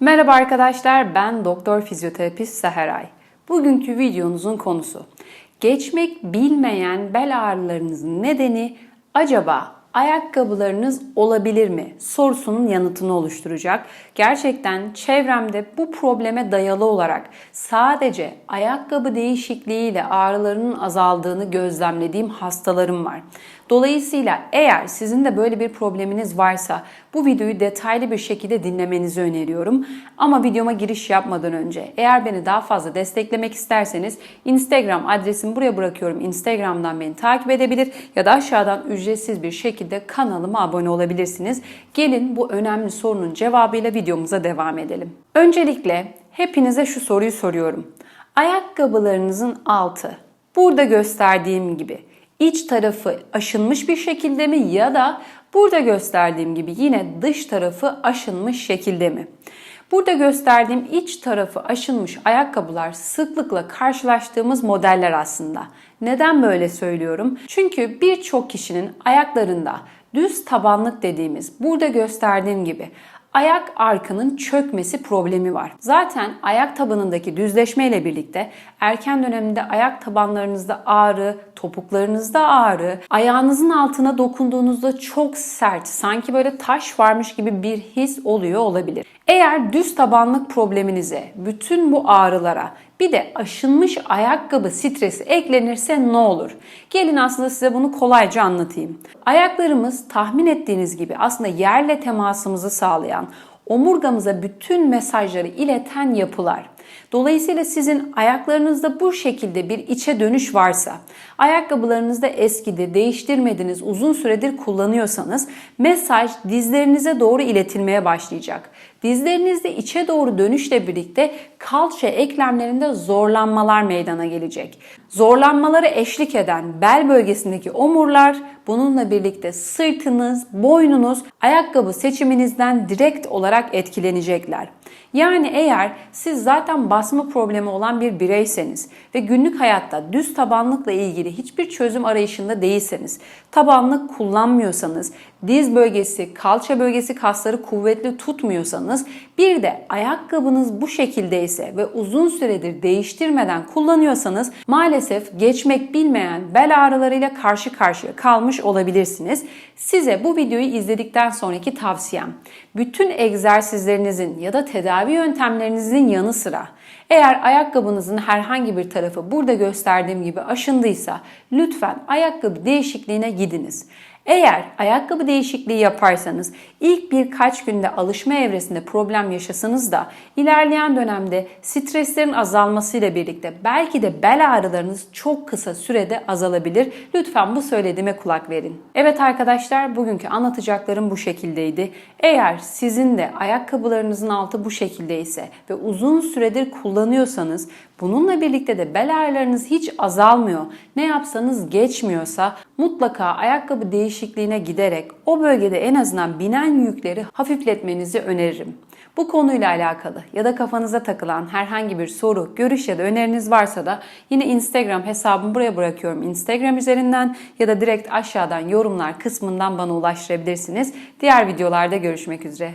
Merhaba arkadaşlar, ben doktor fizyoterapist Seheray. Bugünkü videonuzun konusu geçmek bilmeyen bel ağrılarınızın nedeni acaba ayakkabılarınız olabilir mi sorusunun yanıtını oluşturacak. Gerçekten çevremde bu probleme dayalı olarak sadece ayakkabı değişikliğiyle ağrılarının azaldığını gözlemlediğim hastalarım var. Dolayısıyla eğer sizin de böyle bir probleminiz varsa bu videoyu detaylı bir şekilde dinlemenizi öneriyorum. Ama videoma giriş yapmadan önce eğer beni daha fazla desteklemek isterseniz Instagram adresimi buraya bırakıyorum. Instagram'dan beni takip edebilir ya da aşağıdan ücretsiz bir şekilde kanalıma abone olabilirsiniz. Gelin bu önemli sorunun cevabıyla videomuza devam edelim. Öncelikle hepinize şu soruyu soruyorum. Ayakkabılarınızın altı burada gösterdiğim gibi iç tarafı aşınmış bir şekilde mi ya da burada gösterdiğim gibi yine dış tarafı aşınmış şekilde mi? Burada gösterdiğim iç tarafı aşınmış ayakkabılar sıklıkla karşılaştığımız modeller aslında. Neden böyle söylüyorum? Çünkü birçok kişinin ayaklarında düz tabanlık dediğimiz burada gösterdiğim gibi ayak arkının çökmesi problemi var. Zaten ayak tabanındaki düzleşme ile birlikte erken dönemde ayak tabanlarınızda ağrı, topuklarınızda ağrı, ayağınızın altına dokunduğunuzda çok sert, sanki böyle taş varmış gibi bir his oluyor olabilir. Eğer düz tabanlık probleminize, bütün bu ağrılara bir de aşınmış ayakkabı stresi eklenirse ne olur? Gelin aslında size bunu kolayca anlatayım. Ayaklarımız tahmin ettiğiniz gibi aslında yerle temasımızı sağlayan, omurgamıza bütün mesajları ileten yapılar. Dolayısıyla sizin ayaklarınızda bu şekilde bir içe dönüş varsa, ayakkabılarınızda eskidi, değiştirmediniz, uzun süredir kullanıyorsanız mesaj dizlerinize doğru iletilmeye başlayacak. Dizlerinizde içe doğru dönüşle birlikte kalça eklemlerinde zorlanmalar meydana gelecek. Zorlanmaları eşlik eden bel bölgesindeki omurlar bununla birlikte sırtınız, boynunuz ayakkabı seçiminizden direkt olarak etkilenecekler. Yani eğer siz zaten basma problemi olan bir bireyseniz ve günlük hayatta düz tabanlıkla ilgili hiçbir çözüm arayışında değilseniz, tabanlık kullanmıyorsanız, diz bölgesi, kalça bölgesi kasları kuvvetli tutmuyorsanız, bir de ayakkabınız bu şekildeyse ve uzun süredir değiştirmeden kullanıyorsanız maalesef geçmek bilmeyen bel ağrılarıyla karşı karşıya kalmış olabilirsiniz. Size bu videoyu izledikten sonraki tavsiyem, bütün egzersizlerinizin ya da tedavi yöntemlerinizin yanı sıra eğer ayakkabınızın herhangi bir tarafı burada gösterdiğim gibi aşındıysa lütfen ayakkabı değişikliğine gidiniz. Eğer ayakkabı değişikliği yaparsanız ilk birkaç günde alışma evresinde problem yaşasanız da ilerleyen dönemde streslerin azalmasıyla birlikte belki de bel ağrılarınız çok kısa sürede azalabilir. Lütfen bu söylediğime kulak verin. Evet arkadaşlar bugünkü anlatacaklarım bu şekildeydi. Eğer sizin de ayakkabılarınızın altı bu şekildeyse ve uzun süredir kullanıyorsanız bununla birlikte de bel ağrılarınız hiç azalmıyor. Ne yapsanız geçmiyorsa mutlaka ayakkabı değişikliğine giderek o bölgede en azından binen yükleri hafifletmenizi öneririm. Bu konuyla alakalı ya da kafanıza takılan herhangi bir soru, görüş ya da öneriniz varsa da yine Instagram hesabımı buraya bırakıyorum. Instagram üzerinden ya da direkt aşağıdan yorumlar kısmından bana ulaştırabilirsiniz. Diğer videolarda görüşmek üzere.